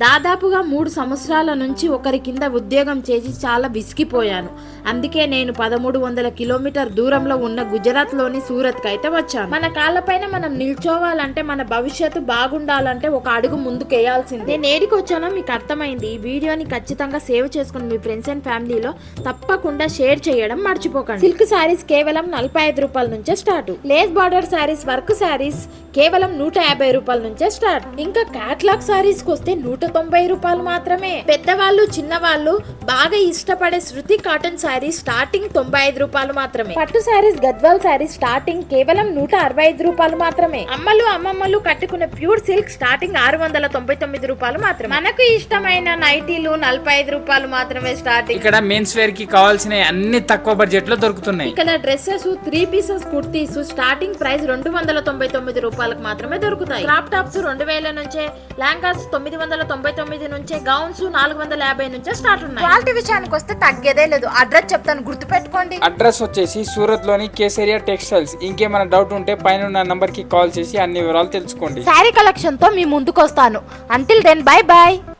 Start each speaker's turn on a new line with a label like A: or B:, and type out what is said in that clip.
A: దాదాపుగా మూడు సంవత్సరాల నుంచి ఒకరి కింద ఉద్యోగం చేసి చాలా విసిగిపోయాను. అందుకే నేను పదమూడు వందల కిలోమీటర్ దూరంలో ఉన్న గుజరాత్లోని సూరత్ అయితే వచ్చాను. మన కాళ్ళపైన మనం నిల్చోవాలంటే మన భవిష్యత్తు బాగుండాలంటే ఒక అడుగు ముందుకు వేయాల్సింది నేను ఏడికి వచ్చానో మీకు అర్థమైంది. ఈ వీడియోని ఖచ్చితంగా సేవ్ చేసుకుని మీ ఫ్రెండ్స్ అండ్ ఫ్యామిలీలో తప్పకుండా షేర్ చేయడం మర్చిపోకండి. సిల్క్ శారీస్ కేవలం నలభై ఐదు రూపాయల నుంచే start. Lace border saris work saris కేవలం నూట యాభై రూపాయల నుంచే స్టార్ట్. ఇంకా క్యాట్లాగ్ శారీస్కి వస్తే నూట తొంభై రూపాయలు మాత్రమే. పెద్దవాళ్ళు చిన్నవాళ్ళు బాగా ఇష్టపడే శృతి కాటన్ శారీస్ స్టార్టింగ్ తొంభై ఐదు రూపాయలు మాత్రమే. పట్టు శారీస్ గద్వాల్ శారీస్ స్టార్టింగ్ కేవలం నూట అరవై ఐదు రూపాయలు మాత్రమే. అమ్మలు అమ్మమ్మలు కట్టుకునే ప్యూర్ సిల్క్ స్టార్టింగ్ ఆరు వందల తొంభై తొమ్మిది రూపాయలు మాత్రమే. మనకు ఇష్టమైన నైటీలు నలభై ఐదు రూపాయలు మాత్రమే స్టార్టింగ్.
B: ఇక్కడ మెన్స్ వేర్కి కావాల్సిన అన్ని తక్కువ బడ్జెట్లో దొరుకుతున్నాయి.
A: ఇక్కడ dresses three pieces kurtis starting price రెండు వందల తొంభై తొమ్మిది రూపాయలకు మాత్రమే దొరుకుతాయి. క్రాప్ టాప్స్ రెండు వేల నుంచే లాంగాస్ తొమ్మిది వందల తొంభై తొమ్మిది నుంచే గౌన్స్ నాలుగు వందల యాభై నుంచే స్టార్ట్ ఉన్నాయి.
C: క్వాలిటీ విషయానికి వస్తే తగ్గేదే లేదు. అడ్రస్ చెప్తాను గుర్తుపెట్టుకోండి.
B: అడ్రస్ వచ్చేసి సూరత్లోని కేసరియా టెక్స్టైల్స్. ఇంకేమైనా డౌట్ ఉంటే పైన ఉన్న నంబర్కి కాల్ చేసి అన్ని వివరాలు తెలుసుకోండి.
A: శారీ కలెక్షన్తో మీ ముందుకు వస్తాను అంటిల్ దెన్ బై బాయ్